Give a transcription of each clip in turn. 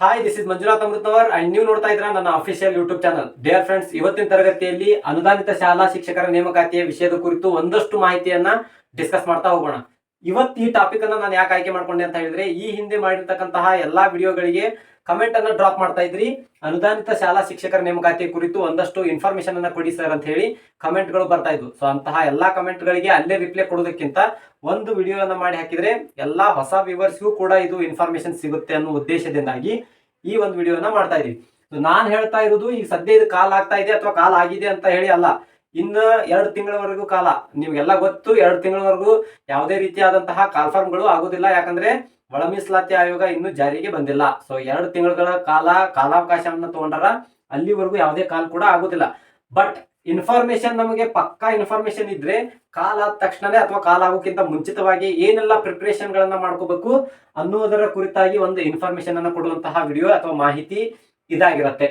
Hi this is Manjunath ಅಮೃತವರ್. And ನೀವು ನೋಡ್ತಾ ಇದ್ರ ನನ್ನ official YouTube channel dear friends ಇವತ್ತಿನ ತರಗತಿಯಲ್ಲಿ ಅನುದಾನಿತ ಶಾಲಾ ಶಿಕ್ಷಕರ ನೇಮಕಾತಿಯ ವಿಷಯದ ಕುರಿತು ಒಂದಷ್ಟು ಮಾಹಿತಿಯನ್ನ ಡಿಸ್ಕಸ್ ಮಾಡ್ತಾ ಹೋಗೋಣ. ಇವತ್ತು ಈ ಟಾಪಿಕ್ ಅನ್ನ ನಾನು ಯಾಕೆ ಆಯ್ಕೆ ಮಾಡ್ಕೊಂಡೆ ಅಂತ ಹೇಳಿದ್ರೆ, ಈ ಹಿಂದೆ ಮಾಡಿರ್ತಕ್ಕಂತಹ ಎಲ್ಲಾ ವಿಡಿಯೋಗಳಿಗೆ ಕಮೆಂಟ್ ಅನ್ನ ಡ್ರಾಪ್ ಮಾಡ್ತಾ ಇದ್ರಿ. ಅನುದಾನಿತ ಶಾಲಾ ಶಿಕ್ಷಕರ ನೇಮಕಾತಿ ಕುರಿತು ಒಂದಷ್ಟು ಇನ್ಫಾರ್ಮೇಶನ್ ಅನ್ನ ಕೊಡಿ ಸರ್ ಅಂತ ಹೇಳಿ ಕಮೆಂಟ್ಗಳು ಬರ್ತಾ ಇದ್ವು. ಸೊ ಅಂತಹ ಎಲ್ಲಾ ಕಮೆಂಟ್ ಗಳಿಗೆ ಅಲ್ಲೇ ರಿಪ್ಲೈ ಕೊಡೋದಕ್ಕಿಂತ ಒಂದು ವಿಡಿಯೋನ ಮಾಡಿ ಹಾಕಿದ್ರೆ ಎಲ್ಲಾ ಹೊಸ ವ್ಯೂವರ್ಸ್ಗೂ ಕೂಡ ಇದು ಇನ್ಫಾರ್ಮೇಶನ್ ಸಿಗುತ್ತೆ ಅನ್ನೋ ಉದ್ದೇಶದಿಂದಾಗಿ ಈ ಒಂದು ವಿಡಿಯೋನ ಮಾಡ್ತಾ ಇದೀವಿ. ನಾನು ಹೇಳ್ತಾ ಇರೋದು ಈಗ ಸದ್ಯ ಇದು ಕಾಲ್ ಆಗ್ತಾ ಇದೆ ಅಥವಾ ಕಾಲ್ ಆಗಿದೆ ಅಂತ ಹೇಳಿ ಅಲ್ಲ. ಇನ್ನು ಎರಡು ತಿಂಗಳವರೆಗೂ ಕಾಲ. ನಿಮ್ಗೆಲ್ಲ ಗೊತ್ತು, ಎರಡು ತಿಂಗಳವರೆಗೂ ಯಾವುದೇ ರೀತಿಯಾದಂತಹ ಕಾಲ್ಫಾರ್ಮ್ಗಳು ಆಗೋದಿಲ್ಲ. ಯಾಕಂದ್ರೆ ಒಳ ಮೀಸಲಾತಿ ಆಯೋಗ ಇನ್ನೂ ಜಾರಿಗೆ ಬಂದಿಲ್ಲ. ಸೊ ಎರಡು ತಿಂಗಳ ಕಾಲ, ಕಾಲಾವಕಾಶವನ್ನ ತಗೊಂಡಾರ ಅಲ್ಲಿವರೆಗೂ ಯಾವುದೇ ಕಾಲ್ ಕೂಡ ಆಗೋದಿಲ್ಲ. ಬಟ್ ಇನ್ಫಾರ್ಮೇಶನ್ ನಮಗೆ ಪಕ್ಕಾ ಇನ್ಫಾರ್ಮೇಶನ್ ಇದ್ರೆ ಕಾಲ ಆದ ತಕ್ಷಣನೇ ಅಥವಾ ಕಾಲ ಆಗೋಕ್ಕಿಂತ ಮುಂಚಿತವಾಗಿ ಏನೆಲ್ಲ ಪ್ರಿಪರೇಷನ್ ಗಳನ್ನ ಮಾಡ್ಕೋಬೇಕು ಅನ್ನೋದರ ಕುರಿತಾಗಿ ಒಂದು ಇನ್ಫಾರ್ಮೇಶನ್ ಅನ್ನ ಕೊಡುವಂತಹ ವಿಡಿಯೋ ಅಥವಾ ಮಾಹಿತಿ ಇದಾಗಿರುತ್ತೆ.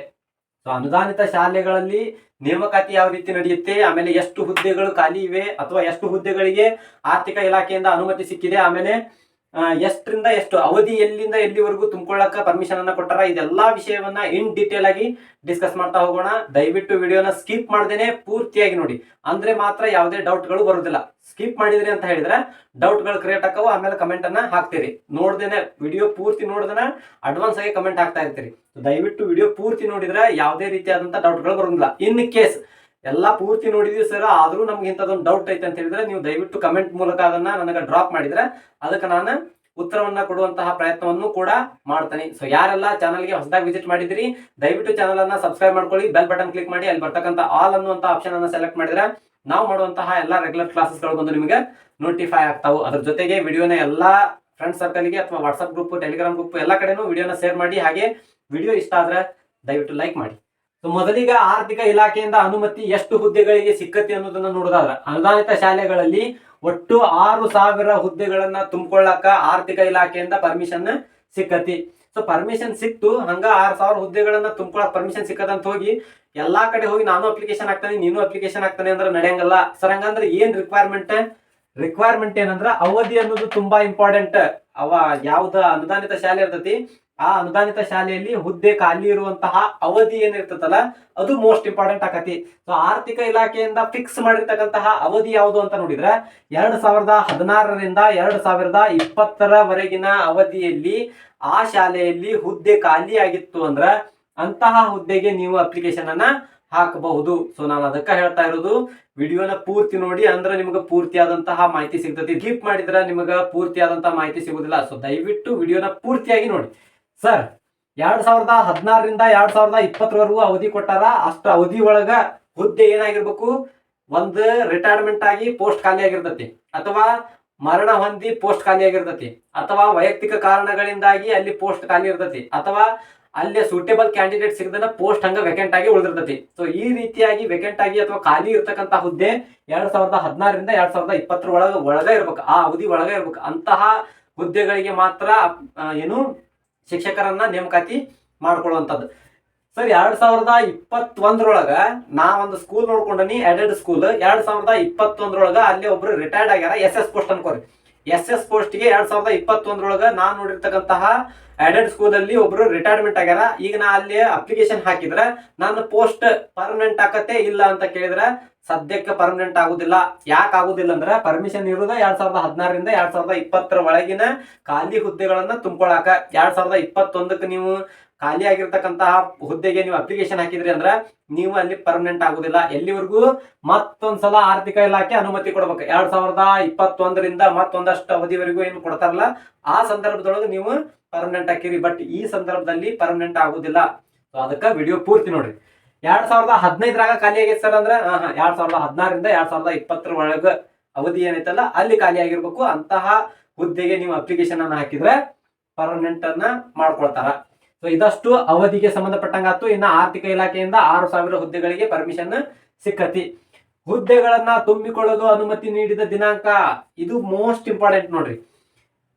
ಸೊ ಅನುದಾನಿತ ಶಾಲೆಗಳಲ್ಲಿ ನೇಮಕಾತಿ ಯಾವ ರೀತಿ ನಡೆಯುತ್ತೆ? ಆಮೇಲೆ ಎಷ್ಟು ಹುದ್ದೆಗಳು ಖಾಲಿ ಇವೆ? ಅಥವಾ ಎಷ್ಟು ಹುದ್ದೆಗಳಿಗೆ ಆರ್ಥಿಕ ಇಲಾಖೆಯಿಂದ ಅನುಮತಿ ಸಿಕ್ಕಿದೆ? ಆಮೇಲೆ ಎಷ್ಟರಿಂದ ಎಷ್ಟು ಅವಧಿ ಎಲ್ಲಿಂದ ಎಲ್ಲಿವರೆಗೂ ತುಂಬಿಕೊಳ್ಳಕ ಪರ್ಮಿಷನ್ ಅನ್ನ ಕೊಟ್ಟಾರ? ಇದೆಲ್ಲಾ ವಿಷಯವನ್ನ ಇನ್ ಡೀಟೇಲ್ ಆಗಿ ಡಿಸ್ಕಸ್ ಮಾಡ್ತಾ ಹೋಗೋಣ. ದಯವಿಟ್ಟು ವಿಡಿಯೋನ ಸ್ಕಿಪ್ ಮಾಡ್ದೇನೆ ಪೂರ್ತಿಯಾಗಿ ನೋಡಿ. ಅಂದ್ರೆ ಮಾತ್ರ ಯಾವುದೇ ಡೌಟ್ಗಳು ಬರೋದಿಲ್ಲ. ಸ್ಕಿಪ್ ಮಾಡಿದ್ರಿ ಅಂತ ಹೇಳಿದ್ರೆ ಡೌಟ್ಗಳು ಕ್ರಿಯೇಟ್ ಆಕವು ಆಮೇಲೆ ಕಮೆಂಟ್ ಅನ್ನ ಹಾಕ್ತೀರಿ. ನೋಡ್ದೇನೆ ವಿಡಿಯೋ ಪೂರ್ತಿ ನೋಡ್ದೇನೆ ಅಡ್ವಾನ್ಸ್ ಆಗಿ ಕಮೆಂಟ್ ಹಾಕ್ತಾ ಇರ್ತೀರಿ. ದಯವಿಟ್ಟು ವಿಡಿಯೋ ಪೂರ್ತಿ ನೋಡಿದ್ರೆ ಯಾವುದೇ ರೀತಿಯಾದಂತ ಡೌಟ್ಗಳು ಬರೋದಿಲ್ಲ. ಇನ್ ಕೇಸ್ ಎಲ್ಲಾ ಪೂರ್ತಿ ನೋಡಿದೀವಿ ಸರ್ ಆದರೂ ನಮ್ಗೆ ಇಂಥದ್ದೊಂದು ಡೌಟ್ ಐತೆ ಅಂತ ಹೇಳಿದ್ರೆ ನೀವು ದಯವಿಟ್ಟು ಕಮೆಂಟ್ ಮೂಲಕ ಅದನ್ನ ನನಗೆ ಡ್ರಾಪ್ ಮಾಡಿದ್ರೆ ಅದಕ್ಕೆ ನಾನು ಉತ್ತರವನ್ನ ಕೊಡುವಂತಹ ಪ್ರಯತ್ನವನ್ನು ಕೂಡ ಮಾಡ್ತೇನೆ. ಸೊ ಯಾರೆಲ್ಲ ಚಾನಲ್ಗೆ ಹೊಸದಾಗಿ ವಿಸಿಟ್ ಮಾಡಿದ್ರಿ ದಯವಿಟ್ಟು ಚಾನಲ್ ಅನ್ನ ಸಬ್ಸ್ಕ್ರೈಬ್ ಮಾಡ್ಕೊಳ್ಳಿ ಬೆಲ್ ಬಟನ್ ಕ್ಲಿಕ್ ಮಾಡಿ, ಅಲ್ಲಿ ಬರ್ತಕ್ಕಂಥ ಆಲ್ ಅನ್ನುವಂಥ ಆಪ್ಷನ್ ಅನ್ನ ಸೆಲೆಕ್ಟ್ ಮಾಡಿದ್ರೆ ನಾವು ಮಾಡುವಂತಹ ಎಲ್ಲ ರೆಗ್ಯುಲರ್ ಕ್ಲಾಸಸ್ಗಳು ಬಂದು ನಿಮಗೆ ನೋಟಿಫೈ ಆಗ್ತಾವು. ಅದ್ರ ಜೊತೆಗೆ ವಿಡಿಯೋನ ಎಲ್ಲ ಫ್ರೆಂಡ್ ಸರ್ಕಲ್ಗೆ ಅಥವಾ ವಾಟ್ಸ್ಆಪ್ ಗ್ರೂಪ್ ಟೆಲಿಗ್ರಾಮ್ ಗ್ರೂಪ್ ಎಲ್ಲ ಕಡೆನೂ ವಿಡಿಯೋನ ಶೇರ್ ಮಾಡಿ, ಹಾಗೆ ವಿಡಿಯೋ ಇಷ್ಟ ಆದ್ರೆ ದಯವಿಟ್ಟು ಲೈಕ್ ಮಾಡಿ. ಮೊದಲಿಗ ಆರ್ಥಿಕ ಇಲಾಖೆಯಿಂದ ಅನುಮತಿ ಎಷ್ಟು ಹುದ್ದೆಗಳಿಗೆ ಸಿಕ್ಕತಿ ಅನ್ನೋದನ್ನ ನೋಡೋದಾದ್ರೆ, ಅನುದಾನಿತ ಶಾಲೆಗಳಲ್ಲಿ ಒಟ್ಟು ಆರು ಸಾವಿರ ಹುದ್ದೆಗಳನ್ನ ತುಂಬಿಕೊಳ್ಳಕ ಆರ್ಥಿಕ ಇಲಾಖೆಯಿಂದ ಪರ್ಮಿಷನ್ ಸಿಕ್ಕತಿ. ಸೊ ಪರ್ಮಿಷನ್ ಸಿಕ್ತು, ಹಂಗ ಆರು ಸಾವಿರ ಹುದ್ದೆಗಳನ್ನ ತುಂಬಿಕೊಳ್ಳಕ್ ಪರ್ಮಿಷನ್ ಸಿಕ್ಕದಂತ ಹೋಗಿ ಎಲ್ಲಾ ಕಡೆ ಹೋಗಿ ನಾನು ಅಪ್ಲಿಕೇಶನ್ ಹಾಕ್ತಾನೆ, ನೀನು ಅಪ್ಲಿಕೇಶನ್ ಹಾಕ್ತಾನೆ ಅಂದ್ರೆ ನಡೆಯಂಗಲ್ಲ. ಸರ್ ಹಂಗಂದ್ರೆ ಏನ್ ರಿಕ್ವೈರ್ಮೆಂಟ್ ರಿಕ್ವೈರ್ಮೆಂಟ್ ಏನಂದ್ರ ಅವಧಿ ಅನ್ನೋದು ತುಂಬಾ ಇಂಪಾರ್ಟೆಂಟ್ ಅವ ಯಾವ್ದ ಅನುದಾನಿತ ಶಾಲೆ ಇರ್ತೈತಿ ಆ ಅನುದಾನಿತ ಶಾಲೆಯಲ್ಲಿ ಹುದ್ದೆ ಖಾಲಿ ಇರುವಂತಹ ಅವಧಿ ಏನಿರ್ತದಲ್ಲ, ಅದು ಮೋಸ್ಟ್ ಇಂಪಾರ್ಟೆಂಟ್ ಆಕತಿ. ಸೊ ಆರ್ಥಿಕ ಇಲಾಖೆಯಿಂದ ಫಿಕ್ಸ್ ಮಾಡಿರ್ತಕ್ಕಂತಹ ಅವಧಿ ಯಾವುದು ಅಂತ ನೋಡಿದ್ರೆ, ಎರಡ್ ಸಾವಿರದ ಹದಿನಾರರಿಂದ ಎರಡ್ ಸಾವಿರದ ಇಪ್ಪತ್ತರವರೆಗಿನ ಅವಧಿಯಲ್ಲಿ ಆ ಶಾಲೆಯಲ್ಲಿ ಹುದ್ದೆ ಖಾಲಿ ಆಗಿತ್ತು ಅಂದ್ರ ಅಂತಹ ಹುದ್ದೆಗೆ ನೀವು ಅಪ್ಲಿಕೇಶನ್ ಅನ್ನ ಹಾಕಬಹುದು. ಸೊ ನಾನು ಅದಕ್ಕೆ ಹೇಳ್ತಾ ಇರೋದು, ವಿಡಿಯೋನ ಪೂರ್ತಿ ನೋಡಿ, ಅಂದ್ರೆ ನಿಮಗೆ ಪೂರ್ತಿಯಾದಂತಹ ಮಾಹಿತಿ ಸಿಗ್ತದೆ ಕ್ಲಿಪ್ ಮಾಡಿದ್ರೆ ನಿಮಗೆ ಪೂರ್ತಿಯಾದಂತಹ ಮಾಹಿತಿ ಸಿಗುದಿಲ್ಲ. ಸೊ ದಯವಿಟ್ಟು ವಿಡಿಯೋನ ಪೂರ್ತಿಯಾಗಿ ನೋಡಿ. ಸರ್, ಎರಡ್ ಸಾವಿರದ ಹದಿನಾರರಿಂದ ಎರಡ್ ಸಾವಿರದ ಇಪ್ಪತ್ತರವರೆಗೂ ಅವಧಿ ಕೊಟ್ಟಾರ. ಅಷ್ಟು ಅವಧಿ ಒಳಗ ಹುದ್ದೆ ಏನಾಗಿರ್ಬೇಕು? ಒಂದು ರಿಟೈರ್ಮೆಂಟ್ ಆಗಿ ಪೋಸ್ಟ್ ಖಾಲಿ ಆಗಿರ್ತತಿ. ಅಥವಾ ಮರಣ ಹೊಂದಿ ಪೋಸ್ಟ್ ಖಾಲಿ ಆಗಿರ್ತತಿ. ಅಥವಾ ವೈಯಕ್ತಿಕ ಕಾರಣಗಳಿಂದಾಗಿ ಅಲ್ಲಿ ಪೋಸ್ಟ್ ಖಾಲಿ ಇರ್ತತಿ. ಅಥವಾ ಅಲ್ಲಿ ಸೂಟೇಬಲ್ ಕ್ಯಾಂಡಿಡೇಟ್ ಸಿಗದನ ಪೋಸ್ಟ್ ಹಂಗ ವೇಕೆಂಟ್ ಆಗಿ ಉಳಿದಿರ್ತತಿ. ಸೊ ಈ ರೀತಿಯಾಗಿ ವೇಕೆಂಟ್ ಆಗಿ ಅಥವಾ ಖಾಲಿ ಇರ್ತಕ್ಕಂತ ಹುದ್ದೆ ಎರಡ್ ಸಾವಿರದ ಹದಿನಾರರಿಂದ ಎರಡ್ ಸಾವಿರದ ಇಪ್ಪತ್ತರ ಒಳಗ ಒಳಗ ಇರ್ಬೇಕು. ಆ ಅವಧಿ ಒಳಗ ಇರ್ಬೇಕು. ಅಂತಹ ಹುದ್ದೆಗಳಿಗೆ ಮಾತ್ರ ಏನು ಶಿಕ್ಷಕರನ್ನ ನೇಮಕಾತಿ ಮಾಡ್ಕೊಳ್ಳುವಂಥದ್ದು. ಸರ್, ಎರಡ್ ಸಾವಿರದ ಇಪ್ಪತ್ತೊಂದರೊಳಗ ನಾ ಒಂದು ಸ್ಕೂಲ್ ನೋಡ್ಕೊಂಡನಿ ಎಡೆಡ್ ಸ್ಕೂಲ್ ಎರಡ್ ಸಾವಿರದ ಇಪ್ಪತ್ತೊಂದರೊಳಗ ಅಲ್ಲಿ ಒಬ್ರು ರಿಟೈರ್ಡ್ ಆಗ್ಯಾರ ಎಸ್ ಎಸ್ ಪೋಸ್ಟ್ ಅನ್ಕೋರಿ. ಎಸ್ ಎಸ್ ಪೋಸ್ಟ್ಗೆ ಎರಡ್ ಸಾವಿರದ ಇಪ್ಪತ್ತೊಂದರೊಳಗ ನಾನ್ ನೋಡಿರ್ತಕ್ಕಂತಹ ಎಡೆಡ್ ಸ್ಕೂಲ್ ಅಲ್ಲಿ ಒಬ್ರು ರಿಟೈರ್ಮೆಂಟ್ ಆಗ್ಯಾರ. ಈಗ ನಾ ಅಲ್ಲಿ ಅಪ್ಲಿಕೇಶನ್ ಹಾಕಿದ್ರೆ ನನ್ನ ಪೋಸ್ಟ್ ಪರ್ಮನೆಂಟ್ ಆಕತ್ತೆ ಇಲ್ಲ ಅಂತ ಕೇಳಿದ್ರೆ, ಸದ್ಯಕ್ಕೆ ಪರ್ಮನೆಂಟ್ ಆಗುದಿಲ್ಲ. ಯಾಕೆ ಆಗುದಿಲ್ಲ ಅಂದ್ರೆ ಪರ್ಮಿಷನ್ ಇರೋದ ಎರಡ್ ಸಾವಿರದ ಹದಿನಾರರಿಂದ ಎರಡ್ ಸಾವಿರದ ಇಪ್ಪತ್ತರ ಒಳಗಿನ ಖಾಲಿ ಹುದ್ದೆಗಳನ್ನ ತುಂಬಿಕೊಳ್ಳಾಕ ಎರಡ್ ಸಾವಿರದ ಇಪ್ಪತ್ತೊಂದಕ್ಕೆ ನೀವು ಖಾಲಿ ಆಗಿರ್ತಕ್ಕಂತಹ ಹುದ್ದೆಗೆ ನೀವು ಅಪ್ಲಿಕೇಶನ್ ಹಾಕಿದ್ರಿ ಅಂದ್ರೆ, ನೀವು ಅಲ್ಲಿ ಪರ್ಮನೆಂಟ್ ಆಗುದಿಲ್ಲ. ಎಲ್ಲಿವರೆಗೂ ಮತ್ತೊಂದ್ಸಲ ಆರ್ಥಿಕ ಇಲಾಖೆ ಅನುಮತಿ ಕೊಡ್ಬೇಕು. ಎರಡ್ ಸಾವಿರದ ಇಪ್ಪತ್ತೊಂದರಿಂದ ಮತ್ತೊಂದಷ್ಟು ಅವಧಿವರೆಗೂ ಏನು ಕೊಡ್ತಾರಲ್ಲ, ಆ ಸಂದರ್ಭದೊಳಗೆ ನೀವು ಪರ್ಮನೆಂಟ್ ಹಾಕಿರಿ ಬಟ್ ಈ ಸಂದರ್ಭದಲ್ಲಿ ಪರ್ಮನೆಂಟ್ ಆಗುದಿಲ್ಲ. ಸೊ ಅದಕ್ಕೆ ವಿಡಿಯೋ ಪೂರ್ತಿ ನೋಡ್ರಿ. ಎರಡ್ ಸಾವಿರದ ಹದಿನೈದರಾಗ ಖಾಲಿ ಆಗೈತೆ ಸರ್ ಅಂದ್ರೆ ಎರಡ್ ಸಾವಿರದ ಹದಿನಾರರಿಂದ ಎರಡ್ ಸಾವಿರದ ಇಪ್ಪತ್ತರ ಒಳಗ ಅವಧಿ ಏನೈತಲ್ಲ, ಅಲ್ಲಿ ಖಾಲಿ ಆಗಿರ್ಬೇಕು. ಅಂತಹ ಹುದ್ದೆಗೆ ನೀವು ಅಪ್ಲಿಕೇಶನ್ ಅನ್ನ ಹಾಕಿದ್ರೆ ಪರ್ಮನೆಂಟ್ ಅನ್ನ ಮಾಡ್ಕೊಳ್ತಾರ. ಸೊ ಇದಷ್ಟು ಅವಧಿಗೆ ಸಂಬಂಧಪಟ್ಟಂಗಾತು ಇನ್ನ ಆರ್ಥಿಕ ಇಲಾಖೆಯಿಂದ ಆರು ಸಾವಿರ ಹುದ್ದೆಗಳಿಗೆ ಪರ್ಮಿಷನ್ ಸಿಕ್ಕತಿ. ಹುದ್ದೆಗಳನ್ನ ತುಂಬಿಕೊಳ್ಳಲು ಅನುಮತಿ ನೀಡಿದ ದಿನಾಂಕ, ಇದು ಮೋಸ್ಟ್ ಇಂಪಾರ್ಟೆಂಟ್ ನೋಡ್ರಿ.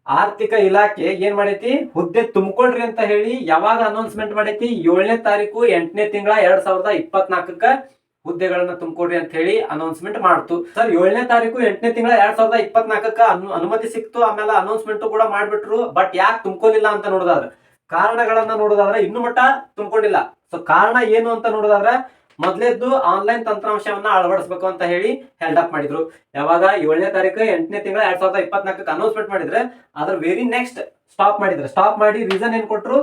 ಆರ್ಥಿಕ ಇಲಾಖೆ ಏನ್ ಮಾಡೈತಿ? ಹುದ್ದೆ ತುಂಬಿಕೊಳ್ರಿ ಅಂತ ಹೇಳಿ ಯಾವಾಗ ಅನೌನ್ಸ್ಮೆಂಟ್ ಮಾಡೈತಿ? ಏಳನೇ ತಾರೀಕು ಎಂಟನೇ ತಿಂಗಳ ಎರಡ್ ಸಾವಿರದ ಇಪ್ಪತ್ನಾಲ್ಕಕ್ಕ ಹುದ್ದೆಗಳನ್ನ ತುಂಬಿಕೊಡ್ರಿ ಅಂತ ಹೇಳಿ ಅನೌನ್ಸ್ಮೆಂಟ್ ಮಾಡ್ತು. ಸರ್, ಏಳನೇ ತಾರೀಕು ಎಂಟನೇ ತಿಂಗಳ ಎರಡ್ ಸಾವಿರದ ಇಪ್ಪತ್ನಾಲ್ಕಕ್ಕ ಅನು ಅನುಮತಿ ಸಿಕ್ತು, ಆಮೇಲೆ ಅನೌನ್ಸ್ಮೆಂಟ್ ಕೂಡ ಮಾಡ್ಬಿಟ್ರು ಬಟ್ ಯಾಕೆ ತುಂಬ್ಕೊಲಿಲ್ಲ ಅಂತ ನೋಡೋದಾದ್ರೆ? ಕಾರಣಗಳನ್ನ ನೋಡೋದಾದ್ರೆ ಇನ್ನು ಮಟ್ಟ ತುಂಬಿಕೊಂಡಿಲ್ಲ. ಸೊ ಕಾರಣ ಏನು ಅಂತ ನೋಡೋದಾದ್ರೆ ಮೊದಲೇದ್ದು ಆನ್ಲೈನ್ ತಂತ್ರಾಂಶವನ್ನ ಅಳವಡಿಸಬೇಕು ಅಂತ ಹೇಳಿ ಹೆಲ್ಡ್ ಅಪ್ ಮಾಡಿದ್ರು. ಯಾವಾಗ ಏಳನೇ ತಾರೀಕು ಎಂಟನೇ ತಿಂಗಳ ಎರಡ್ ಸಾವಿರದ ಇಪ್ಪತ್ನಾಲ್ಕಕ್ಕೆ ಅನೌನ್ಸ್ಮೆಂಟ್ ಮಾಡಿದ್ರೆ, ಅದ್ರ ವೆರಿ ನೆಕ್ಸ್ಟ್ ಸ್ಟಾಪ್ ಮಾಡಿದ್ರು. ಸ್ಟಾಪ್ ಮಾಡಿ ರೀಸನ್ ಏನ್ ಕೊಟ್ಟರು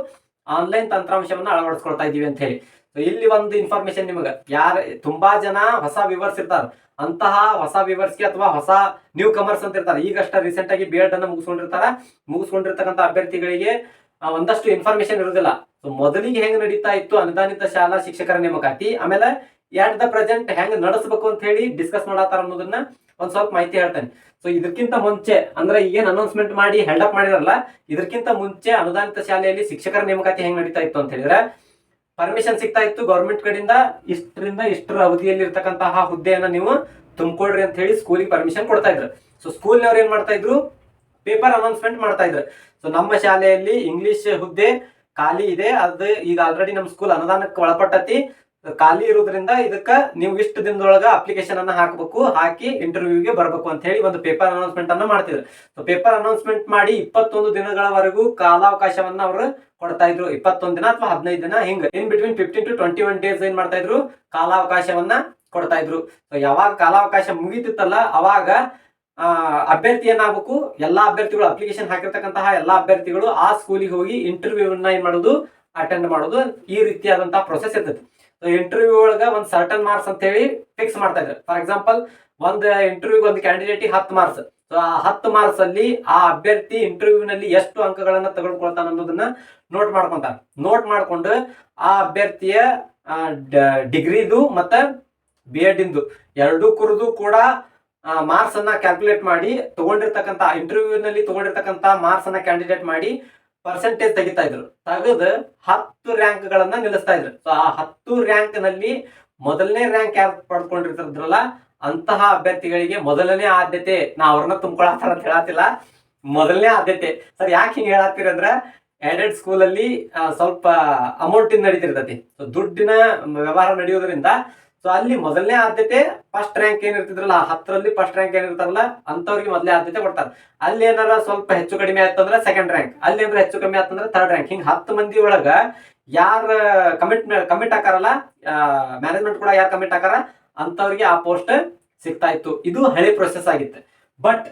ಆನ್ಲೈನ್ ತಂತ್ರಾಂಶವನ್ನ ಅಳವಡಿಸ್ಕೊಳ್ತಾ ಇದೀವಿ ಅಂತ ಹೇಳಿ. ಇಲ್ಲಿ ಒಂದು ಇನ್ಫಾರ್ಮೇಶನ್ ನಿಮಗೆ. ಯಾರ, ತುಂಬಾ ಜನ ಹೊಸ ವಿವರ್ಸ್ ಇರ್ತಾರ. ಅಂತಹ ಹೊಸ ವಿವರ್ಸ್ಗೆ ಅಥವಾ ಹೊಸ ನ್ಯೂ ಕಮರ್ಸ್ ಅಂತ ಇರ್ತಾರೆ. ಈಗಷ್ಟ ರೀಸೆಂಟ್ ಆಗಿ ಬಿ ಎಡ್ ಅನ್ನ ಮುಗಿಸ್ಕೊಂಡಿರ್ತಾರ. ಮುಗಿಸ್ಕೊಂಡಿರ್ತಕ್ಕಂಥ ಅಭ್ಯರ್ಥಿಗಳಿಗೆ ಒಂದಷ್ಟು ಇನ್ಫಾರ್ಮೇಶನ್ ಇರೋದಿಲ್ಲ. ಸೊ ಮೊದಲಿಗೆ ಹೆಂಗ್ ನಡೀತಾ ಇತ್ತು ಅನುದಾನಿತ ಶಾಲಾ ಶಿಕ್ಷಕರ ನೇಮಕಾತಿ, ಆಮೇಲೆ ಎಟ್ ದ ಪ್ರೆಸೆಂಟ್ ಹೆಂಗ್ ನಡೆಸಬೇಕು ಅಂತ ಹೇಳಿ ಡಿಸ್ಕಸ್ ಮಾಡತ್ತಾರ ಅನ್ನೋದನ್ನ ಒಂದ್ ಸ್ವಲ್ಪ ಮಾಹಿತಿ ಹೇಳ್ತೇನೆ. ಸೊ ಇದಕ್ಕಿಂತ ಮುಂಚೆ, ಅಂದ್ರೆ ಏನ್ ಅನೌನ್ಸ್ಮೆಂಟ್ ಮಾಡಿ ಹೆಲ್ಡ್ ಅಪ್ ಮಾಡಿರಲ್ಲ, ಇದಕ್ಕಿಂತ ಮುಂಚೆ ಅನುದಾನಿತ ಶಾಲೆಯಲ್ಲಿ ಶಿಕ್ಷಕರ ನೇಮಕಾತಿ ಹೆಂಗ್ ನಡೀತಾ ಇತ್ತು ಅಂತ ಹೇಳಿದ್ರೆ ಪರ್ಮಿಷನ್ ಸಿಗ್ತಾ ಇತ್ತು ಗೌರ್ಮೆಂಟ್ ಕಡೆಯಿಂದ, ಇಷ್ಟರಿಂದ ಇಷ್ಟರ ಅವಧಿಯಲ್ಲಿ ಇರ್ತಕ್ಕಂತಹ ಹುದ್ದೆಯನ್ನ ನೀವು ತುಂಬಿಕೊಡ್ರಿ ಅಂತ ಹೇಳಿ ಸ್ಕೂಲಿಗೆ ಪರ್ಮಿಷನ್ ಕೊಡ್ತಾ ಇದ್ರು. ಸೊ ಸ್ಕೂಲ್ನವ್ರು ಏನ್ ಮಾಡ್ತಾ ಇದ್ರು? ಪೇಪರ್ ಅನೌನ್ಸ್ಮೆಂಟ್ ಮಾಡ್ತಾ ಇದ್ರು. ಸೊ ನಮ್ಮ ಶಾಲೆಯಲ್ಲಿ ಇಂಗ್ಲಿಷ್ ಹುದ್ದೆ ಖಾಲಿ ಇದೆ. ಅದು ಈಗ ಆಲ್ರೆಡಿ ನಮ್ಮ ಸ್ಕೂಲ್ ಅನುದಾನಕ್ಕೆ ಒಳಪಟ್ಟತಿ. ಖಾಲಿ ಇರೋದ್ರಿಂದ ಇದಕ್ಕ ನೀವು ಇಷ್ಟು ದಿನದೊಳಗ ಅಪ್ಲಿಕೇಶನ್ ಅನ್ನ ಹಾಕಬೇಕು. ಹಾಕಿ ಇಂಟರ್ವ್ಯೂಗೆ ಬರಬೇಕು ಅಂತ ಹೇಳಿ ಒಂದು ಪೇಪರ್ ಅನೌನ್ಸ್ಮೆಂಟ್ ಅನ್ನ ಮಾಡ್ತಿದ್ರು. ಸೊ ಪೇಪರ್ ಅನೌನ್ಸ್ಮೆಂಟ್ ಮಾಡಿ ಇಪ್ಪತ್ತೊಂದು ದಿನಗಳವರೆಗೂ ಕಾಲಾವಕಾಶವನ್ನ ಅವರು ಕೊಡ್ತಾ ಇದ್ರು. ಇಪ್ಪತ್ತೊಂದು ದಿನ ಅಥವಾ ಹದಿನೈದು ದಿನ ಹಿಂಗ. In between fifteen to twenty one days ಏನ್ ಮಾಡ್ತಾ ಇದ್ರು? ಕಾಲಾವಕಾಶವನ್ನ ಕೊಡ್ತಾ ಇದ್ರು. ಸೊ ಯಾವಾಗ ಕಾಲಾವಕಾಶ ಮುಗಿತಿತ್ತಲ್ಲ, ಅವಾಗ ಅಭ್ಯರ್ಥಿ ಏನಾಗಬೇಕು? ಎಲ್ಲಾ ಅಭ್ಯರ್ಥಿಗಳು ಅಪ್ಲಿಕೇಶನ್ ಹಾಕಿರ್ತಕ್ಕಂತಹ ಎಲ್ಲಾ ಅಭ್ಯರ್ಥಿಗಳು ಆ ಸ್ಕೂಲಿಗೆ ಹೋಗಿ ಇಂಟರ್ವ್ಯೂವನ್ನ ಏನ್ ಮಾಡೋದು? ಅಟೆಂಡ್ ಮಾಡೋದು. ಈ ರೀತಿಯಾದಂತಹ ಪ್ರೊಸೆಸ್ ಇರ್ತದೆ ಸೊ ಇಂಟರ್ವ್ಯೂ ಒಳಗ ಒಂದ್ ಸರ್ಟನ್ ಮಾರ್ಕ್ಸ್ ಅಂತ ಹೇಳಿ ಫಿಕ್ಸ್ ಮಾಡ್ತಾ ಇದ್ದಾರೆ. ಫಾರ್ ಎಕ್ಸಾಂಪಲ್ ಒಂದ್ ಇಂಟರ್ವ್ಯೂಗೆ ಒಂದು ಕ್ಯಾಂಡಿಡೇಟ್ ಹತ್ತು ಮಾರ್ಕ್ಸ್ ಸೊ ಆ ಹತ್ತು ಮಾರ್ಕ್ಸ್ ಅಲ್ಲಿ ಆ ಅಭ್ಯರ್ಥಿ ಇಂಟರ್ವ್ಯೂನಲ್ಲಿ ಎಷ್ಟು ಅಂಕಗಳನ್ನ ತಗೊಂಡ್ಕೊಳ್ತಾನೆ ಅನ್ನೋದನ್ನ ನೋಟ್ ಮಾಡ್ಕೊಂತಾರ ನೋಟ್ ಮಾಡ್ಕೊಂಡು ಆ ಅಭ್ಯರ್ಥಿಯ ಡಿಗ್ರಿದು ಮತ್ತೆ ಬಿ ಎಡ್ ಇಂದು. ಎರಡೂ ಕುರಿದು ಕೂಡ ಮಾರ್ಕ್ಸ್ ಅನ್ನ ಕ್ಯಾಲ್ಕುಲೇಟ್ ಮಾಡಿ ತಗೊಂಡಿರ್ತಕ್ಕಂತ ಇಂಟರ್ವ್ಯೂ ನಲ್ಲಿ ತಗೊಂಡಿರ್ತಕ್ಕಂತ ಮಾರ್ಕ್ಸ್ ಅನ್ನ ಕ್ಯಾಂಡಿಡೇಟ್ ಮಾಡಿ ಪರ್ಸೆಂಟೇಜ್ ತೆಗಿತಾ ಇದ್ರು. ತೆಗೆದು ಹತ್ತು ರ್ಯಾಂಕ್ ಗಳನ್ನ ನಿಲ್ಲಿಸ್ತಾ ಇದ್ರು. ಸೊ ಆ ಹತ್ತು ರ್ಯಾಂಕ್ನಲ್ಲಿ ಮೊದಲನೇ ರ್ಯಾಂಕ್ ಯಾರು ಪಡ್ಕೊಂಡಿರ್ತಿದ್ರಲ್ಲ, ಅಂತಹ ಅಭ್ಯರ್ಥಿಗಳಿಗೆ ಮೊದಲನೇ ಆದ್ಯತೆ ನಾ ಅವ್ರನ್ನ ತುಂಬ್ಕೊಳತ್ತಾರ ಅಂತ ಹೇಳತ್ತಿಲ್ಲ ಮೊದಲನೇ ಆದ್ಯತೆ. ಸರ್, ಯಾಕೆ ಹಿಂಗೆ ಹೇಳತ್ತೀರಿ ಅಂದ್ರೆ ಸ್ಕೂಲ್ ಸ್ಕೂಲಲ್ಲಿ ಸ್ವಲ್ಪ ಅಮೌಂಟ್ ನಡೀತಿರ್ತತಿ. ದುಡ್ಡಿನ ವ್ಯವಹಾರ ನಡೆಯೋದ್ರಿಂದ ಸೊ ಅಲ್ಲಿ ಮೊದಲನೇ ಆದ್ಯತೆ ಫಸ್ಟ್ ರ್ಯಾಂಕ್ ಏನಿರ್ತಿದ್ರಲ್ಲ ಹತ್ತರಲ್ಲಿ ಫಸ್ಟ್ ರ್ಯಾಂಕ್ ಏನಿರ್ತಾರಲ್ಲ ಅಂತವ್ರಿಗೆ ಮೊದಲೇ ಆದ್ಯತೆ ಕೊಡ್ತಾರೆ. ಅಲ್ಲಿ ಏನಾರ ಸ್ವಲ್ಪ ಹೆಚ್ಚು ಕಡಿಮೆ ಆಯ್ತಂದ್ರೆ ಸೆಕೆಂಡ್ ರ್ಯಾಂಕ್ ಅಲ್ಲಿ ಏನಾರ ಹೆಚ್ಚು ಕಮ್ಮಿ ಆಯ್ತಂದ್ರೆ ಥರ್ಡ್ ರ್ಯಾಂಕ್ ಹಿಂಗ್ ಹತ್ತು ಮಂದಿ ಒಳಗ ಯಾರ ಕಮಿಟ್ ಕಮಿಟ್ ಹಾಕಾರಲ್ಲ ಮ್ಯಾನೇಜ್ಮೆಂಟ್ ಕೂಡ ಯಾರು ಕಮಿಟ್ ಹಾಕಾರ ಅಂತವ್ರಿಗೆ ಆ ಪೋಸ್ಟ್ ಸಿಗ್ತಾ ಇತ್ತು. ಇದು ಹಳೆ ಪ್ರೊಸೆಸ್ ಆಗಿತ್ತು. ಬಟ್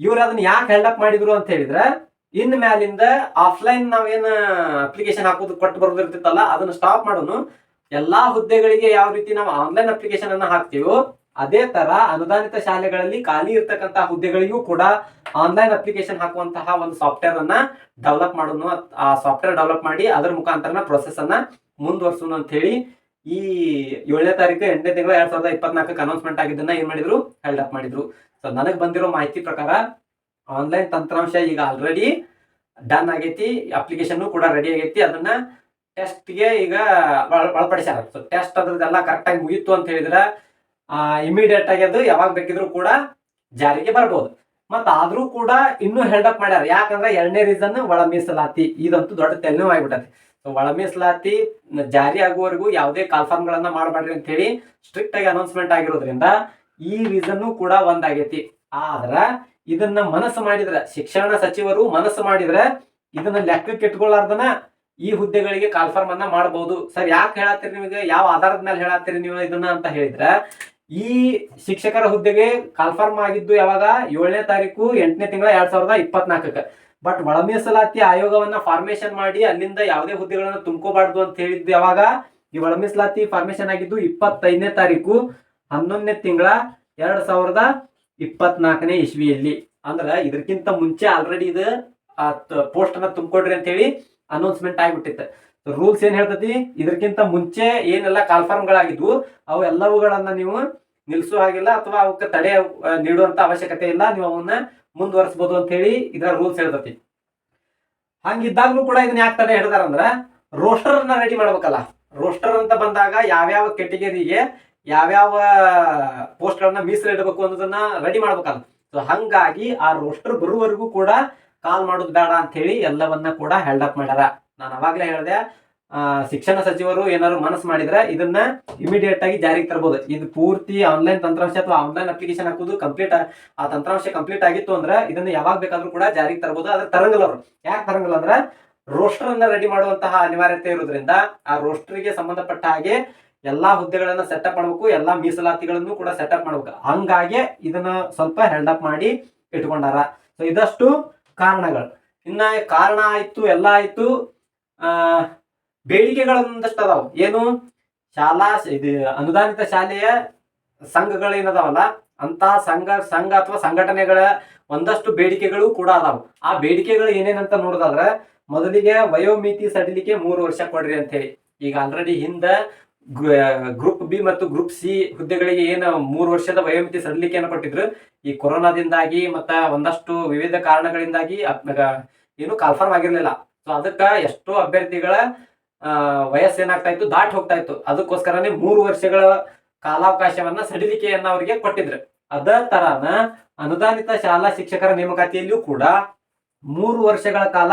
ಇವ್ರು ಅದನ್ನ ಯಾಕೆ ಅಪ್ ಮಾಡಿದ್ರು ಅಂತ ಹೇಳಿದ್ರೆ, ಇನ್ ಮ್ಯಾಲಿಂದ ಆಫ್ಲೈನ್ ನಾವೇನು ಅಪ್ಲಿಕೇಶನ್ ಹಾಕೋದು, ಕೊಟ್ಟು ಬರೋದಿರ್ತಿತ್ತಲ್ಲ ಅದನ್ನ ಸ್ಟಾಪ್ ಮಾಡೋನು ಎಲ್ಲಾ ಹುದ್ದೆಗಳಿಗೆ ಯಾವ ರೀತಿ ನಾವು ಆನ್ಲೈನ್ ಅಪ್ಲಿಕೇಶನ್ ಅನ್ನ ಹಾಕ್ತೀವೋ ಅದೇ ತರ ಅನುದಾನಿತ ಶಾಲೆಗಳಲ್ಲಿ ಖಾಲಿ ಇರ್ತಕ್ಕಂತಹ ಹುದ್ದೆಗಳಿಗೂ ಕೂಡ ಆನ್ಲೈನ್ ಅಪ್ಲಿಕೇಶನ್ ಹಾಕುವಂತಹ ಒಂದು ಸಾಫ್ಟ್ವೇರ್ ಅನ್ನ ಡೆವಲಪ್ ಮಾಡೋನು, ಆ ಸಾಫ್ಟ್ವೇರ್ ಡೆವಲಪ್ ಮಾಡಿ ಅದರ ಮುಖಾಂತರ ಪ್ರೊಸೆಸ್ ಅನ್ನ ಮುಂದುವರ್ಸೋಣ ಅಂತ ಹೇಳಿ ಈ ಏಳನೇ ತಾರೀಕು ಎಂಟನೇ ತಿಂಗಳ ಎರಡ್ ಸಾವಿರದ ಇಪ್ಪತ್ನಾಲ್ಕಕ್ಕೆ ಅನೌನ್ಸ್ಮೆಂಟ್ ಆಗಿದ್ದನ್ನ ಏನ್ ಮಾಡಿದ್ರು? ಹೆಲ್ಡ್ ಅಪ್ ಮಾಡಿದ್ರು. ಸೊ ನನಗೆ ಬಂದಿರೋ ಮಾಹಿತಿ ಪ್ರಕಾರ ಆನ್ಲೈನ್ ತಂತ್ರಾಂಶ ಈಗ ಆಲ್ರೆಡಿ ಡನ್ ಆಗೈತಿ ಅಪ್ಲಿಕೇಶನ್ ಕೂಡ ರೆಡಿ ಆಗೈತಿ. ಅದನ್ನ ಟೆಸ್ಟ್ಗೆ ಈಗ ಒಳ- ಒಳಪಡಿಸ್ಯಾರ ಸೊ ಟೆಸ್ಟ್ ಅದ್ರದ್ದೆಲ್ಲ ಕರೆಕ್ಟಾಗಿ ಮುಗೀತು ಅಂತ ಹೇಳಿದ್ರೆ ಇಮಿಡಿಯೇಟ್ ಆಗಿ ಅದು ಯಾವಾಗ ಬೇಕಿದ್ರು ಕೂಡ ಜಾರಿಗೆ ಬರ್ಬೋದು. ಮತ್ತು ಆದರೂ ಕೂಡ ಇನ್ನೂ ಹೆಲ್ಡ್ ಅಪ್ ಮಾಡ್ಯಾರ. ಯಾಕಂದ್ರೆ ಎರಡನೇ ರೀಸನ್ ಒಳ ಮೀಸಲಾತಿ ಇದಂತೂ ದೊಡ್ಡ ತೆಲೆನೂ ಆಗಿಬಿಟ್ಟದೆ ಸೊ ಒಳ ಮೀಸಲಾತಿ ಜಾರಿ ಆಗುವವರೆಗೂ ಯಾವುದೇ ಕಾಲ್ಫಾರ್ಮ್ಗಳನ್ನು ಮಾಡಬೇಡ್ರಿ ಅಂತ ಹೇಳಿ ಸ್ಟ್ರಿಕ್ಟ್ ಆಗಿ ಅನೌನ್ಸ್ಮೆಂಟ್ ಆಗಿರೋದ್ರಿಂದ ಈ ರೀಸನ್ ಕೂಡ ಒಂದಾಗೈತಿ. ಆದ್ರ ಇದನ್ನ ಮನಸ್ಸು ಮಾಡಿದ್ರೆ, ಶಿಕ್ಷಣ ಸಚಿವರು ಮನಸ್ಸು ಮಾಡಿದ್ರೆ ಇದನ್ನ ಲೆಕ್ಕಕ್ಕೆ ಇಟ್ಕೊಳ್ಳಾರ್ದನ ಈ ಹುದ್ದೆಗಳಿಗೆ ಕಾಲ್ಫಾರ್ಮ್ ಅನ್ನ ಮಾಡಬಹುದು ಸರ್, ಯಾಕೆ ಹೇಳತ್ತೀರಿ ನಿಮಗೆ? ಯಾವ ಆಧಾರದ ಮೇಲೆ ಹೇಳತ್ತೀರಿ ನೀವು ಇದನ್ನ ಅಂತ ಹೇಳಿದ್ರೆ, ಈ ಶಿಕ್ಷಕರ ಹುದ್ದೆಗೆ ಕಾಲ್ಫಾರ್ಮ್ ಆಗಿದ್ದು ಯಾವಾಗ? ಏಳನೇ ತಾರೀಕು ಎಂಟನೇ ತಿಂಗಳ ಎರಡ್ ಸಾವಿರದ ಇಪ್ಪತ್ನಾಲ್ಕಕ್ಕೆ. ಬಟ್ ಒಳ ಮೀಸಲಾತಿ ಆಯೋಗವನ್ನ ಫಾರ್ಮೇಶನ್ ಮಾಡಿ ಅಲ್ಲಿಂದ ಯಾವುದೇ ಹುದ್ದೆಗಳನ್ನ ತುಂಬ್ಕೋಬಾರ್ದು ಅಂತ ಹೇಳಿದ್ದು ಯಾವಾಗ? ಈ ಒಳಮೀಸಲಾತಿ ಫಾರ್ಮೇಶನ್ ಆಗಿದ್ದು ಇಪ್ಪತ್ತೈದನೇ ತಾರೀಕು ಹನ್ನೊಂದನೇ ತಿಂಗಳ ಎರಡ್ ಸಾವಿರದ ಇಪ್ಪತ್ನಾಲ್ಕನೇ ಇಸ್ವಿಯಲ್ಲಿ. ಅಂದ್ರ ಇದಕ್ಕಿಂತ ಮುಂಚೆ ಆಲ್ರೆಡಿ ಇದು ಪೋಸ್ಟ್ ಅನ್ನ ತುಂಬಿಕೊಡ್ರಿ ಅಂತ ಹೇಳಿ ಅನೌನ್ಸ್ಮೆಂಟ್ ಆಗಿಬಿಟ್ಟಿತ್ತು. ರೂಲ್ಸ್ ಏನ್ ಹೇಳ್ತತಿ? ಇದಕ್ಕಿಂತ ಮುಂಚೆ ಏನೆಲ್ಲ ಕಾಲ್ಫಾರ್ಮ್ಗಳಾಗಿದ್ವು ಅವು ಎಲ್ಲವುಗಳನ್ನ ನೀವು ನಿಲ್ಸೋ ಹಾಗಿಲ್ಲ ಅಥವಾ ಅವಕ್ಕೆ ತಡೆ ನೀಡುವಂತ ಅವಶ್ಯಕತೆ ಇಲ್ಲ, ನೀವು ಅವನ್ನ ಮುಂದುವರಿಸಬಹುದು ಅಂತ ಹೇಳಿ ಇದರ ರೂಲ್ಸ್ ಹೇಳ್ತತಿ. ಹಂಗಿದ್ದಾಗ್ಲೂ ಕೂಡ ಇದನ್ನ ಯಾಕೆ ತಡೆ ಹಿಡ್ದಾರಂದ್ರ ರೋಸ್ಟರ್ ಅನ್ನ ರೆಡಿ ಮಾಡ್ಬೇಕಲ್ಲ. ರೋಸ್ಟರ್ ಅಂತ ಬಂದಾಗ ಯಾವ್ಯಾವ ಕೆಟಗರಿಗೆ ಯಾವ್ಯಾವ ಪೋಸ್ಟ್ ಗಳನ್ನ ಮೀಸಲಿಡಬೇಕು ಅನ್ನೋದನ್ನ ರೆಡಿ ಮಾಡ್ಬೇಕಲ್ಲ. ಸೊ ಹಂಗಾಗಿ ಆ ರೋಸ್ಟರ್ ಬರುವವರೆಗೂ ಕೂಡ ಕಾಲ್ ಮಾಡೋದು ಬೇಡ ಅಂತ ಹೇಳಿ ಎಲ್ಲವನ್ನ ಕೂಡ ಹೆಲ್ಡ್ ಅಪ್ ಮಾಡ್ಯಾರ. ನಾನು ಅವಾಗ್ಲೇ ಹೇಳ್ದೆ ಶಿಕ್ಷಣ ಸಚಿವರು ಏನಾದ್ರು ಮನಸ್ಸು ಮಾಡಿದ್ರೆ ಇದನ್ನ ಇಮಿಡಿಯೇಟ್ ಆಗಿ ಜಾರಿಗೆ ತರಬಹುದು ಇದು ಪೂರ್ತಿ ಆನ್ಲೈನ್ ತಂತ್ರಾಂಶ ಅಥವಾ ಆನ್ಲೈನ್ ಅಪ್ಲಿಕೇಶನ್ ಹಾಕೋದು ಕಂಪ್ಲೀಟ್ ಆ ತಂತ್ರಾಂಶ ಕಂಪ್ಲೀಟ್ ಆಗಿತ್ತು ಅಂದ್ರೆ ಇದನ್ನ ಯಾವಾಗ ಬೇಕಾದ್ರೂ ಕೂಡ ಜಾರಿಗೆ ತರಬಹುದು ಆದ್ರೆ ತರಂಗಿಲ್ಲ ಅವರು. ಯಾಕೆ ತರಂಗಿಲ್ಲ ಅಂದ್ರೆ ರೋಸ್ಟರ್ ಅನ್ನ ರೆಡಿ ಮಾಡುವಂತಹ ಅನಿವಾರ್ಯತೆ ಇರೋದ್ರಿಂದ ಆ ರೋಸ್ಟರ್ಗೆ ಸಂಬಂಧಪಟ್ಟ ಹಾಗೆ ಎಲ್ಲಾ ಹುದ್ದೆಗಳನ್ನ ಸೆಟಪ್ ಮಾಡಬೇಕು, ಎಲ್ಲಾ ಮೀಸಲಾತಿಗಳನ್ನು ಕೂಡ ಸೆಟಪ್ ಮಾಡ್ಬೇಕು. ಹಂಗಾಗಿ ಇದನ್ನ ಸ್ವಲ್ಪ ಹೆಲ್ಡಪ್ ಮಾಡಿ ಇಟ್ಕೊಂಡಾರ. ಸೊ ಇದಷ್ಟು ಕಾರಣಗಳು. ಇನ್ನ ಕಾರಣ ಆಯ್ತು, ಎಲ್ಲ ಆಯ್ತು, ಆ ಬೇಡಿಕೆಗಳೊಂದಷ್ಟು ಅದಾವ. ಏನು? ಶಾಲಾ ಇದು ಅನುದಾನಿತ ಶಾಲೆಯ ಸಂಘಗಳೇನದಾವಲ್ಲ ಅಂತಹ ಸಂಘ ಸಂಘ ಅಥವಾ ಸಂಘಟನೆಗಳ ಒಂದಷ್ಟು ಬೇಡಿಕೆಗಳು ಕೂಡ ಅದಾವ. ಆ ಬೇಡಿಕೆಗಳು ಏನೇನಂತ ನೋಡೋದಾದ್ರ, ಮೊದಲಿಗೆ ವಯೋಮಿತಿ ಸಡಿಲಿಕ್ಕೆ ಮೂರು ವರ್ಷ ಕೊಡ್ರಿ ಅಂತ ಹೇಳಿ ಈಗ ಆಲ್ರೆಡಿ ಹಿಂದ ಗ್ರೂಪ್ ಬಿ ಮತ್ತು ಗ್ರೂಪ್ ಸಿ ಹುದ್ದೆಗಳಿಗೆ ಏನು ಮೂರು ವರ್ಷದ ವಯೋಮಿತಿ ಸಡಿಲಿಕೆಯನ್ನು ಕೊಟ್ಟಿದ್ರು. ಈ ಕೊರೋನಾದಿಂದಾಗಿ ಮತ್ತ ಒಂದಷ್ಟು ವಿವಿಧ ಕಾರಣಗಳಿಂದಾಗಿ ಏನು ಕನ್ಫರ್ಮ್ ಆಗಿರ್ಲಿಲ್ಲ. ಸೊ ಅದಕ್ಕ ಎಷ್ಟೋ ಅಭ್ಯರ್ಥಿಗಳ ಆ, ವಯಸ್ಸು ಏನಾಗ್ತಾ ಇತ್ತು ದಾಟ್ ಹೋಗ್ತಾ ಇತ್ತು. ಅದಕ್ಕೋಸ್ಕರನೇ ಮೂರು ವರ್ಷಗಳ ಕಾಲಾವಕಾಶವನ್ನ ಸಡಿಲಿಕೆಯನ್ನ ಅವರಿಗೆ ಕೊಟ್ಟಿದ್ರು. ಅದ ತರನ ಅನುದಾನಿತ ಶಾಲಾ ಶಿಕ್ಷಕರ ನೇಮಕಾತಿಯಲ್ಲಿಯೂ ಕೂಡ ಮೂರು ವರ್ಷಗಳ ಕಾಲ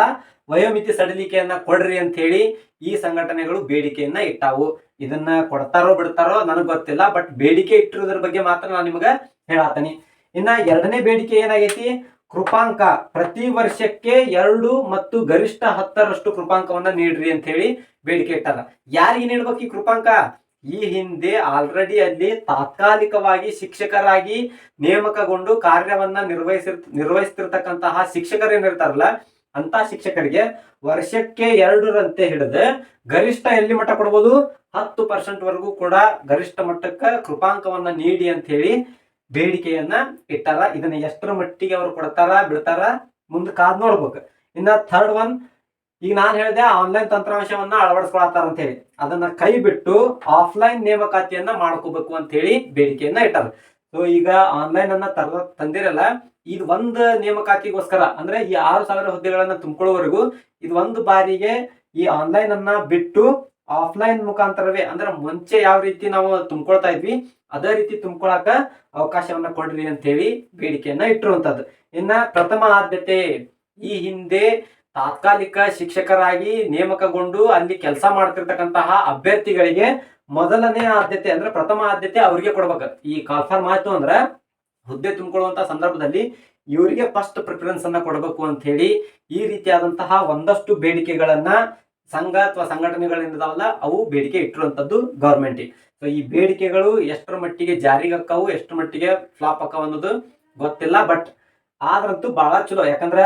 ವಯೋಮಿತಿ ಸಡಿಲಿಕೆಯನ್ನ ಕೊಡ್ರಿ ಅಂತ ಹೇಳಿ ಈ ಸಂಘಟನೆಗಳು ಬೇಡಿಕೆಯನ್ನ ಇಟ್ಟಾವು. ಇದನ್ನ ಕೊಡ್ತಾರೋ ಬಿಡ್ತಾರೋ ನನಗ್ ಗೊತ್ತಿಲ್ಲ ಬಟ್ ಬೇಡಿಕೆ ಇಟ್ಟಿರೋದ್ರ ಬಗ್ಗೆ ಮಾತ್ರ ನಾನು ನಿಮಗ ಹೇಳಾತನಿ. ಇನ್ನ ಎರಡನೇ ಬೇಡಿಕೆ ಏನಾಗೈತಿ? ಕೃಪಾಂಕ, ಪ್ರತಿ ವರ್ಷಕ್ಕೆ ಎರಡು ಮತ್ತು ಗರಿಷ್ಠ ಹತ್ತರಷ್ಟು ಕೃಪಾಂಕವನ್ನ ನೀಡ್ರಿ ಅಂತ ಹೇಳಿ ಬೇಡಿಕೆ ಇಟ್ಟಾರ. ಯಾರಿಗೆ ನೀಡ್ಬೇಕು ಈ ಕೃಪಾಂಕ? ಈ ಹಿಂದೆ ಆಲ್ರೆಡಿ ಅಲ್ಲಿ ತಾತ್ಕಾಲಿಕವಾಗಿ ಶಿಕ್ಷಕರಾಗಿ ನೇಮಕಗೊಂಡು ಕಾರ್ಯವನ್ನ ನಿರ್ವಹಿಸಿರ್, ನಿರ್ವಹಿಸ್ತಿರ್ತಕ್ಕಂತಹ ಶಿಕ್ಷಕರು ಏನಿರ್ತಾರಲ್ಲ ಅಂತ ಶಿಕ್ಷಕರಿಗೆ ವರ್ಷಕ್ಕೆ ಎರಡರಂತೆ ಹಿಡಿದು ಗರಿಷ್ಠ ಎಲ್ಲಿ ಮಟ್ಟ ಕೊಡ್ಬೋದು? ಹತ್ತು ಪರ್ಸೆಂಟ್ ವರೆಗೂ ಕೂಡ ಗರಿಷ್ಠ ಮಟ್ಟಕ್ಕೆ ಕೃಪಾಂಕವನ್ನ ನೀಡಿ ಅಂತ ಹೇಳಿ ಬೇಡಿಕೆಯನ್ನ ಇಟ್ಟಾರ. ಇದನ್ನ ಎಷ್ಟರ ಮಟ್ಟಿಗೆ ಅವ್ರು ಕೊಡ್ತಾರ, ಬಿಡ್ತಾರ ಮುಂದೆ ಕಾದ್ ನೋಡ್ಬೇಕು. ಇನ್ನ ಥರ್ಡ್ ಒನ್ ಈಗ ನಾನು ಹೇಳಿದೆ ಆನ್ಲೈನ್ ತಂತ್ರಾಂಶವನ್ನ ಅಳವಡಿಸ್ಕೊಳತ್ತಾರ ಅಂತ ಹೇಳಿ ಅದನ್ನ ಕೈ ಬಿಟ್ಟು ಆಫ್ಲೈನ್ ನೇಮಕಾತಿಯನ್ನ ಮಾಡ್ಕೋಬೇಕು ಅಂತ ಹೇಳಿ ಬೇಡಿಕೆಯನ್ನ ಇಟ್ಟಾರ ಸೊ ಈಗ ಆನ್ಲೈನ್ ಅನ್ನ ತರ ತಂದಿರಲ್ಲ, ಇದು ಒಂದು ನೇಮಕಾತಿಗೋಸ್ಕರ, ಅಂದ್ರೆ ಈ ಆರು ಸಾವಿರ ಹುದ್ದೆಗಳನ್ನ ತುಂಬಿಕೊಳ್ಳುವವರೆಗೂ ಇದು ಒಂದು ಬಾರಿಗೆ ಈ ಆನ್ಲೈನ್ ಅನ್ನ ಬಿಟ್ಟು ಆಫ್ಲೈನ್ ಮುಖಾಂತರವೇ, ಅಂದ್ರೆ ಮುಂಚೆ ಯಾವ ರೀತಿ ನಾವು ತುಂಬಿಕೊಳ್ತಾ ಇದ್ವಿ, ಅದೇ ರೀತಿ ತುಂಬಿಕೊಳಕ ಅವಕಾಶವನ್ನ ಕೊಡ್ರಿ ಅಂತ ಹೇಳಿ ಬೇಡಿಕೆಯನ್ನ ಇಟ್ಟಿರುವಂತದ್ದು. ಇನ್ನ ಪ್ರಥಮ ಆದ್ಯತೆ ಈ ಹಿಂದೆ ತಾತ್ಕಾಲಿಕ ಶಿಕ್ಷಕರಾಗಿ ನೇಮಕಗೊಂಡು ಅಲ್ಲಿ ಕೆಲಸ ಮಾಡ್ತಿರ್ತಕ್ಕಂತಹ ಅಭ್ಯರ್ಥಿಗಳಿಗೆ ಮೊದಲನೇ ಆದ್ಯತೆ ಅಂದ್ರೆ ಪ್ರಥಮ ಆದ್ಯತೆ ಅವ್ರಿಗೆ ಕೊಡ್ಬೇಕು. ಈ ಕಾಲ್ಫಾರ್ಮ್ ಆಯ್ತು ಅಂದ್ರೆ ಹುದ್ದೆ ತುಂಬಿಕೊಳ್ಳುವಂತ ಸಂದರ್ಭದಲ್ಲಿ ಇವರಿಗೆ ಫಸ್ಟ್ ಪ್ರಿಫರೆನ್ಸ್ ಅನ್ನ ಕೊಡಬೇಕು ಅಂತ ಹೇಳಿ ಈ ರೀತಿಯಾದಂತಹ ಒಂದಷ್ಟು ಬೇಡಿಕೆಗಳನ್ನ ಸಂಘ ಅಥವಾ ಸಂಘಟನೆಗಳಿಂದಾವಲ್ಲ ಅವು ಬೇಡಿಕೆ ಇಟ್ಟಿರುವಂತದ್ದು ಗೌರ್ಮೆಂಟ್ ಸೊ ಈ ಬೇಡಿಕೆಗಳು ಎಷ್ಟರ ಮಟ್ಟಿಗೆ ಜಾರಿಗೆ ಅಕ್ಕವು ಎಷ್ಟರ ಮಟ್ಟಿಗೆ ಫ್ಲಾಪ್ ಅಕ್ಕವು ಅನ್ನೋದು ಗೊತ್ತಿಲ್ಲ ಬಟ್ ಆದ್ರಂತೂ ಬಹಳ ಚಲೋ. ಯಾಕಂದ್ರೆ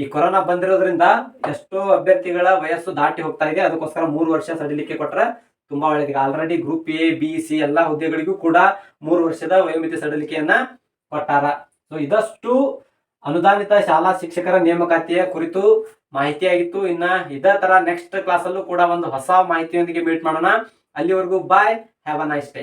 ಈ ಕೊರೋನಾ ಬಂದಿರೋದ್ರಿಂದ ಎಷ್ಟೋ ಅಭ್ಯರ್ಥಿಗಳ ವಯಸ್ಸು ದಾಟಿ ಹೋಗ್ತಾ ಇದೆ. ಅದಕ್ಕೋಸ್ಕರ ಮೂರು ವರ್ಷ ಸಡಿಲಿಕೆ ಕೊಟ್ರೆ ತುಂಬಾ ಒಳ್ಳೇದು already group A B C ಎಲ್ಲಾ ಹುದ್ದೆಗಳಿಗೂ ಕೂಡ ಮೂರು ವರ್ಷದ ವಯೋಮಿತಿ ಸಡಿಲಿಕೆಯನ್ನ ಕೊಟ್ಟಾರ. ಸೊ ಇದಷ್ಟು ಅನುದಾನಿತ ಶಾಲಾ ಶಿಕ್ಷಕರ ನೇಮಕಾತಿಯ ಕುರಿತು ಮಾಹಿತಿಯಾಗಿತ್ತು ಇನ್ನ ಇದೇ ತರ ನೆಕ್ಸ್ಟ್ ಕ್ಲಾಸಲ್ಲೂ ಕೂಡ ಒಂದು ಹೊಸ ಮಾಹಿತಿಯೊಂದಿಗೆ ಮೀಟ್ ಮಾಡೋಣ. ಅಲ್ಲಿವರೆಗೂ bye have a nice day